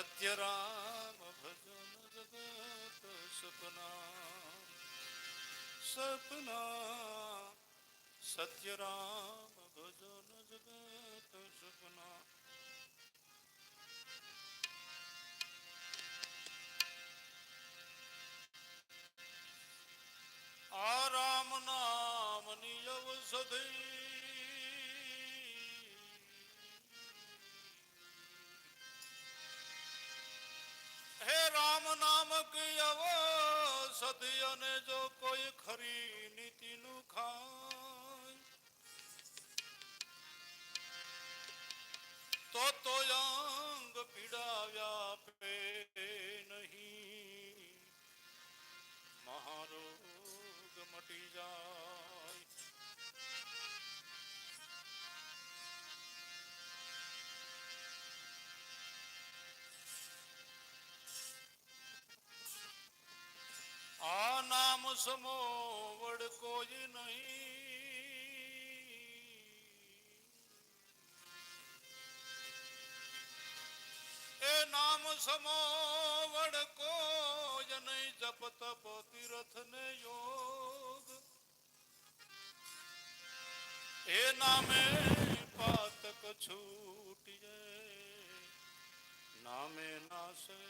સત્ય રામ ભજન જગત સપના સપના સત્ય રામ ભજન જગત સપના આ રામ નામ નિયવ અને જો કોઈ ખરી નીતિનું ખાય, તો તો અંગ પીડાવ્યા પે નહીં. મહારોગ મટી જાય. સમો વડકો જ નહીં. એ નામ સમો વડકો જ નહીં, જપ તપ તીરથ ને યોગ. એ નામે પાતક છૂટી જાય, નામે નાશે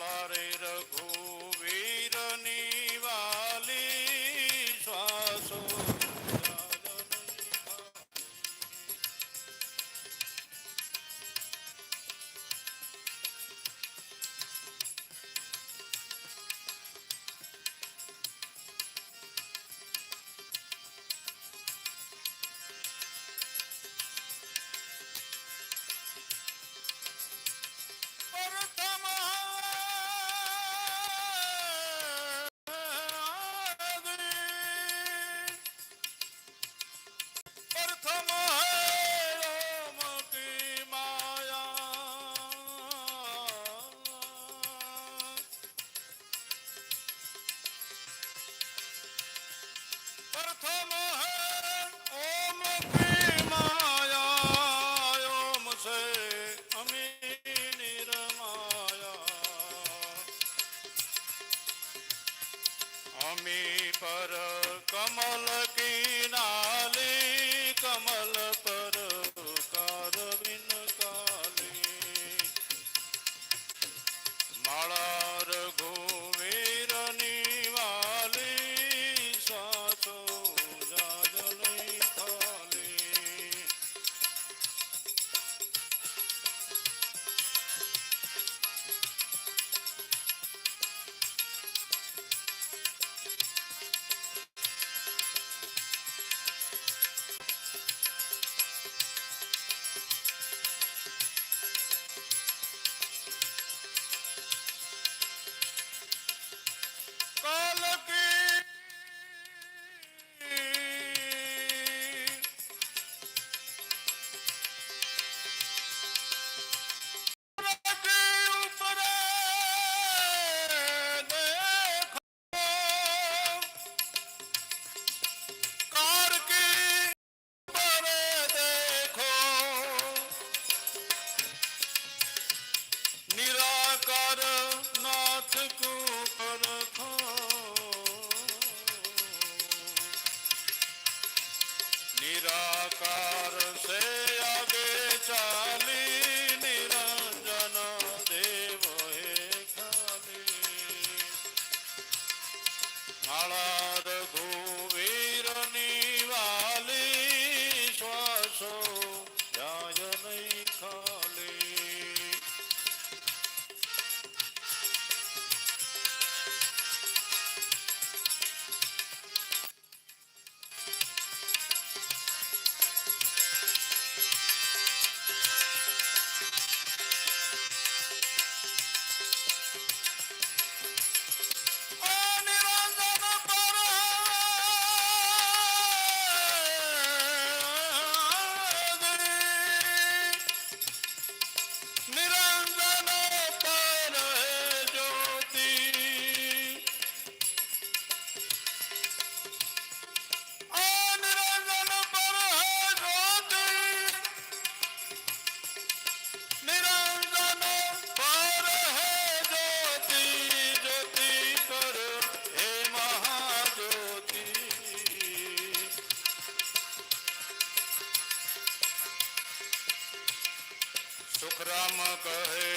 માળા રે राम कहे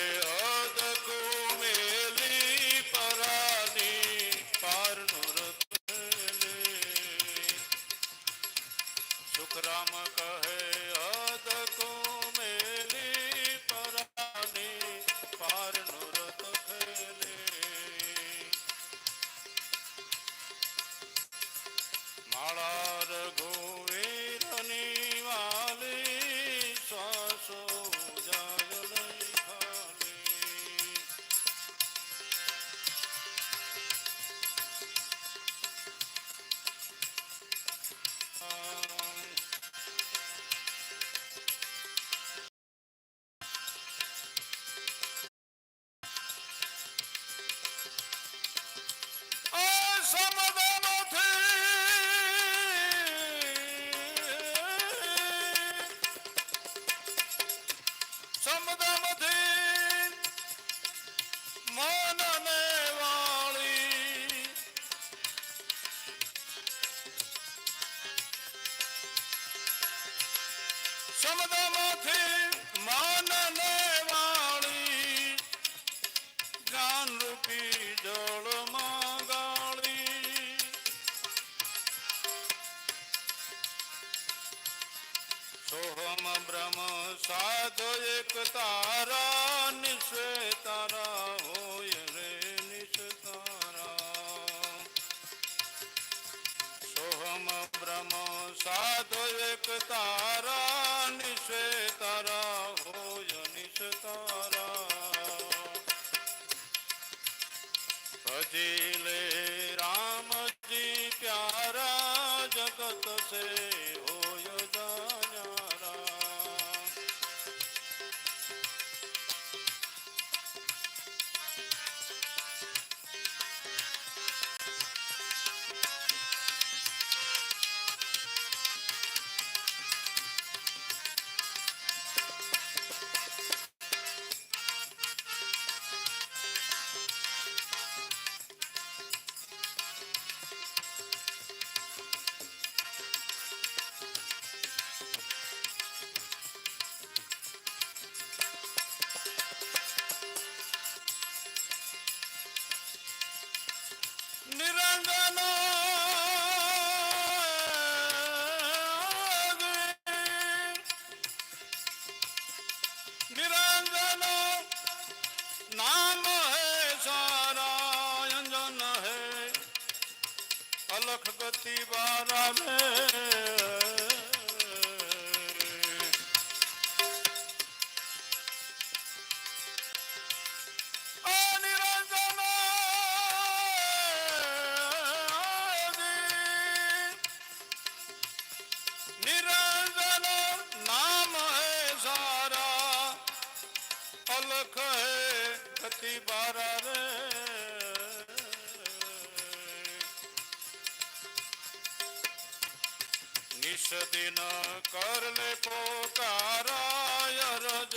સોહમ બ્રહ્મ સાધો એક તારા નિશે તારા હોય નિશ તારા હજી લે Nirangana! નિશ દિન કરલે પોકારાય રજ.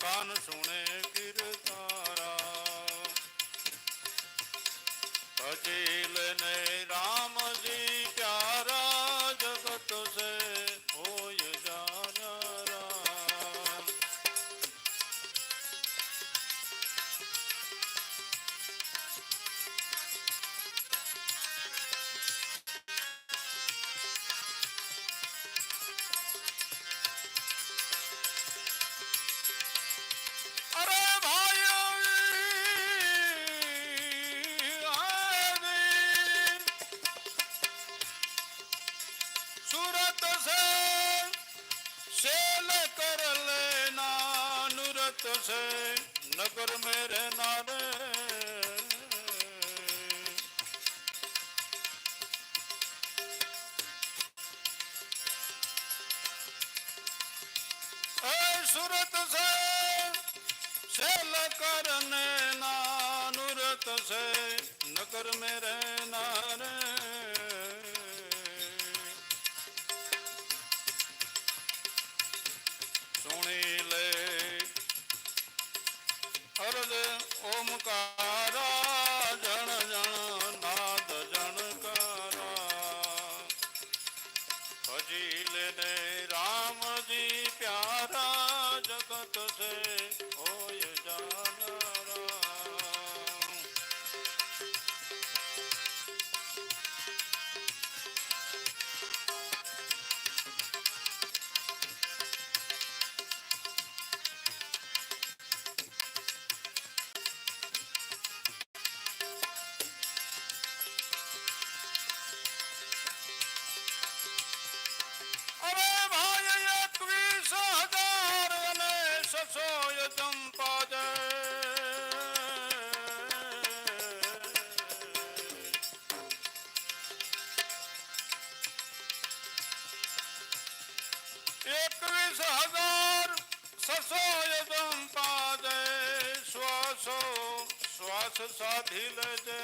કાન સુણે કીર્તારા. અજીલ ને રા पर मेरे સાધી લેજે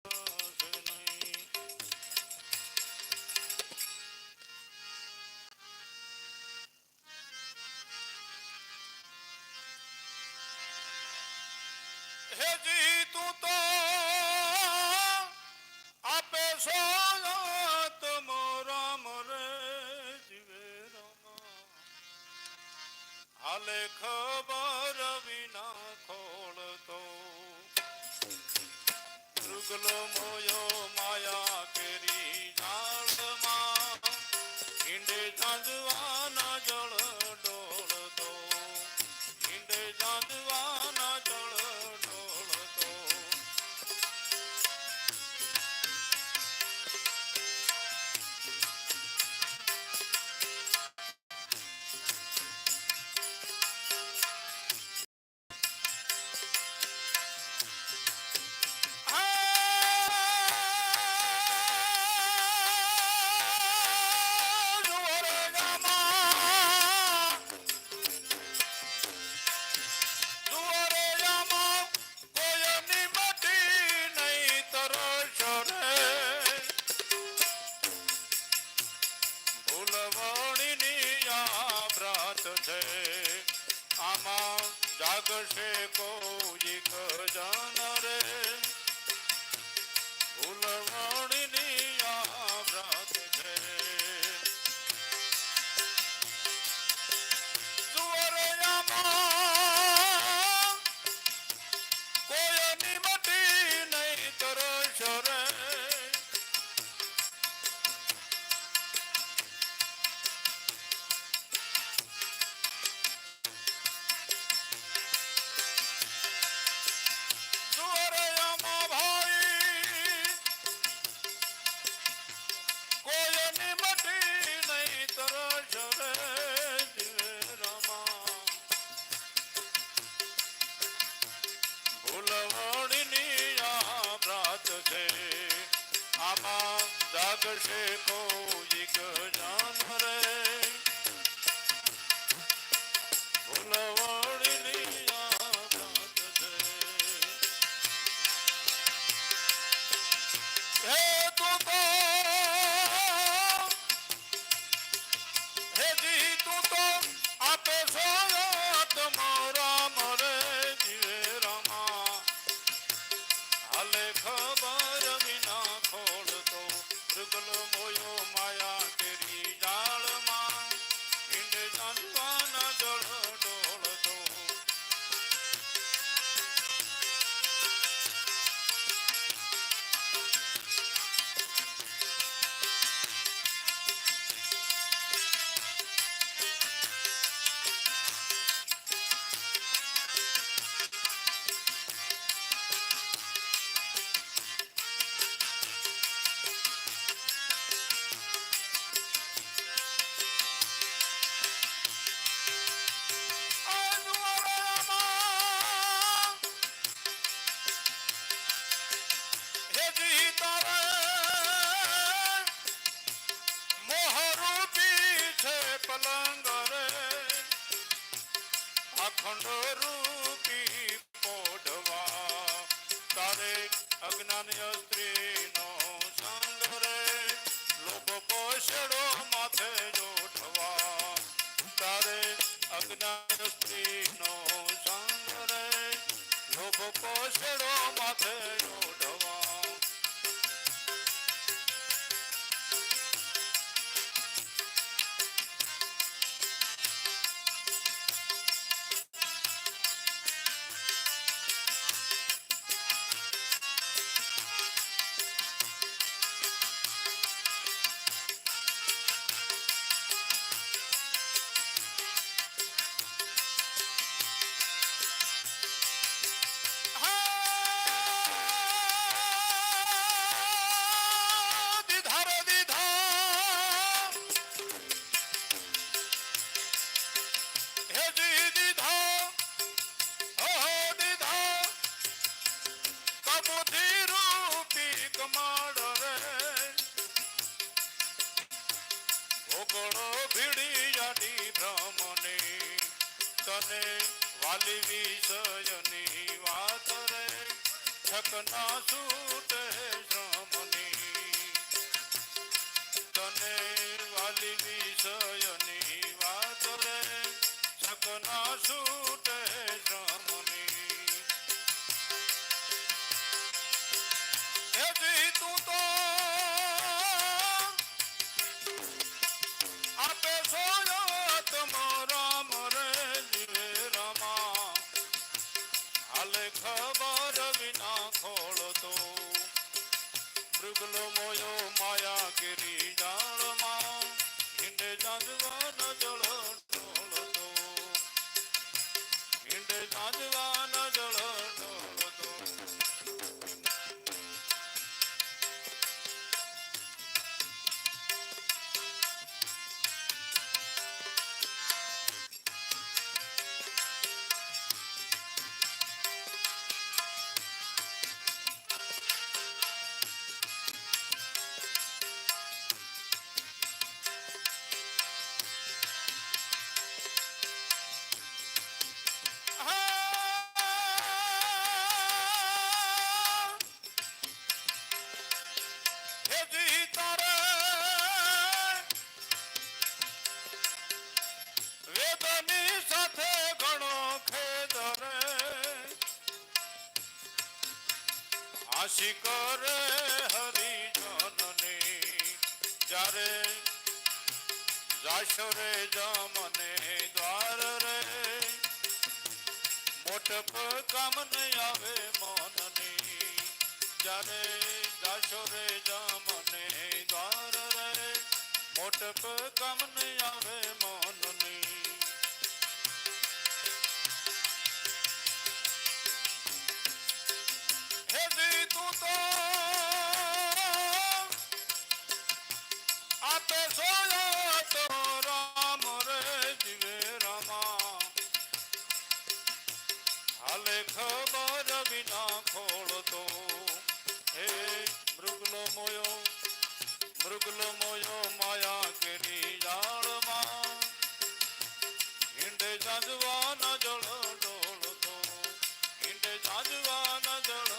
பேசு ખંડરૂપી પોઢવા. તારે અજ્ઞાની સ્ત્રીનો સંગ રે, લોભ પોષડો માથે જોઠવા તારે અજ્ઞાની સ્ત્રીનો સંગ રે, લોભ પોષડો માથે દાસી કરે હરિજનની જ્યારે જાશો રે જમને દ્વાર રે મોટપ કામ નહીં આવે મનની જ્યારે જાશો રે જમને દ્વાર રે મોટપ કામ નહીં આવે મનની વિના ખોળતો. હે મૃગલો મોયો મૃગલો મોયો માયા કેરી જાળમાં હિંડે જાજવાન જળ ડોળતો. હિંડે જાજવાન જળ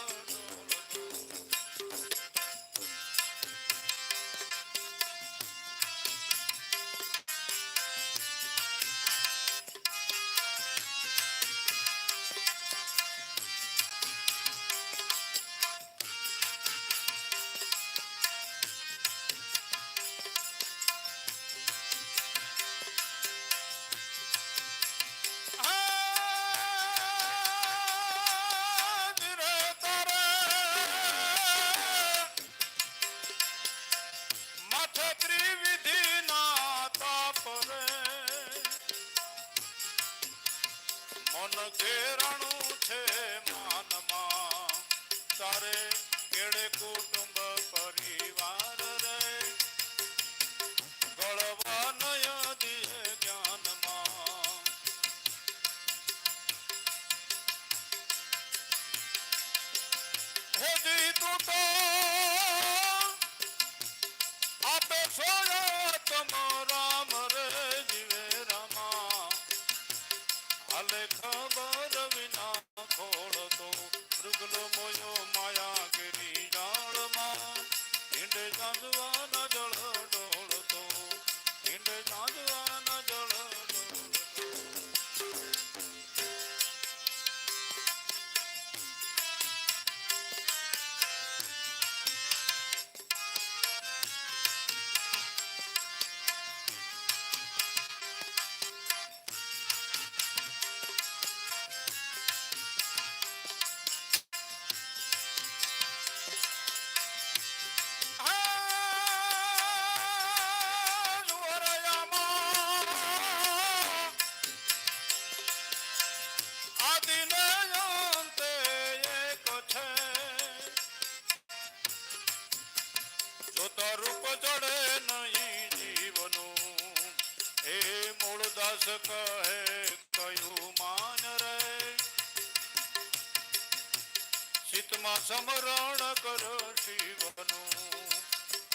ચિતમાં સમરણ કરો શિવનું.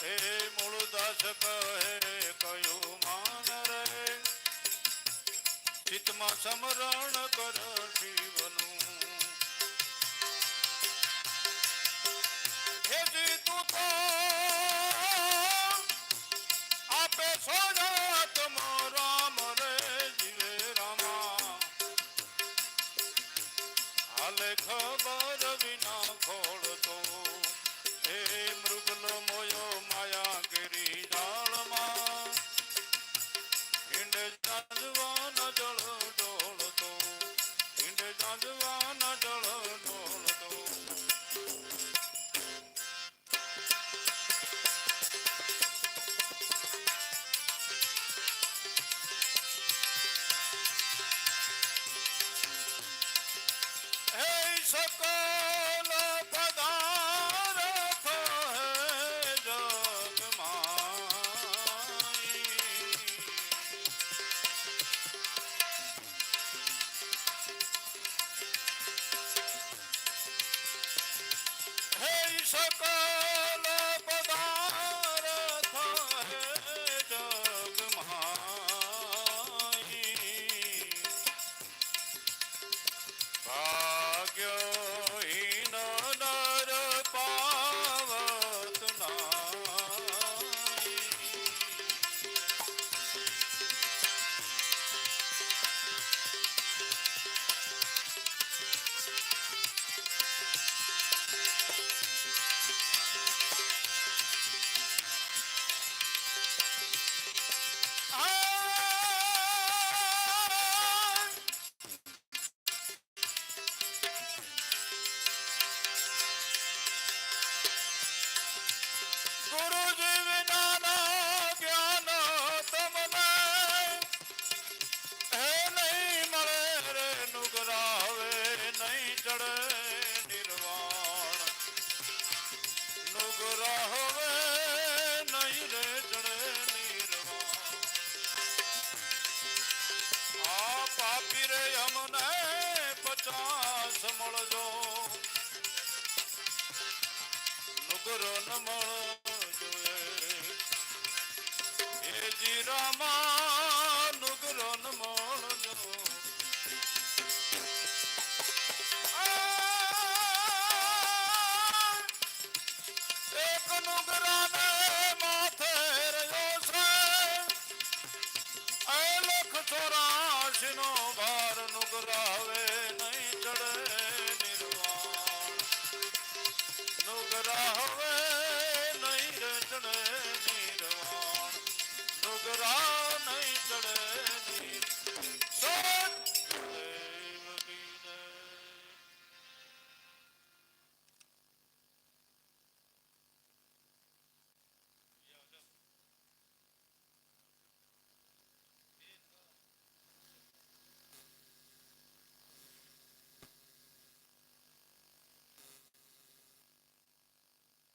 હે મૂળદાસ કહે કયું માન રે? ચિતમાં સમરણ કરો શિવનું. ખબર વિના ખોળતો. હે મૃગલો મોયો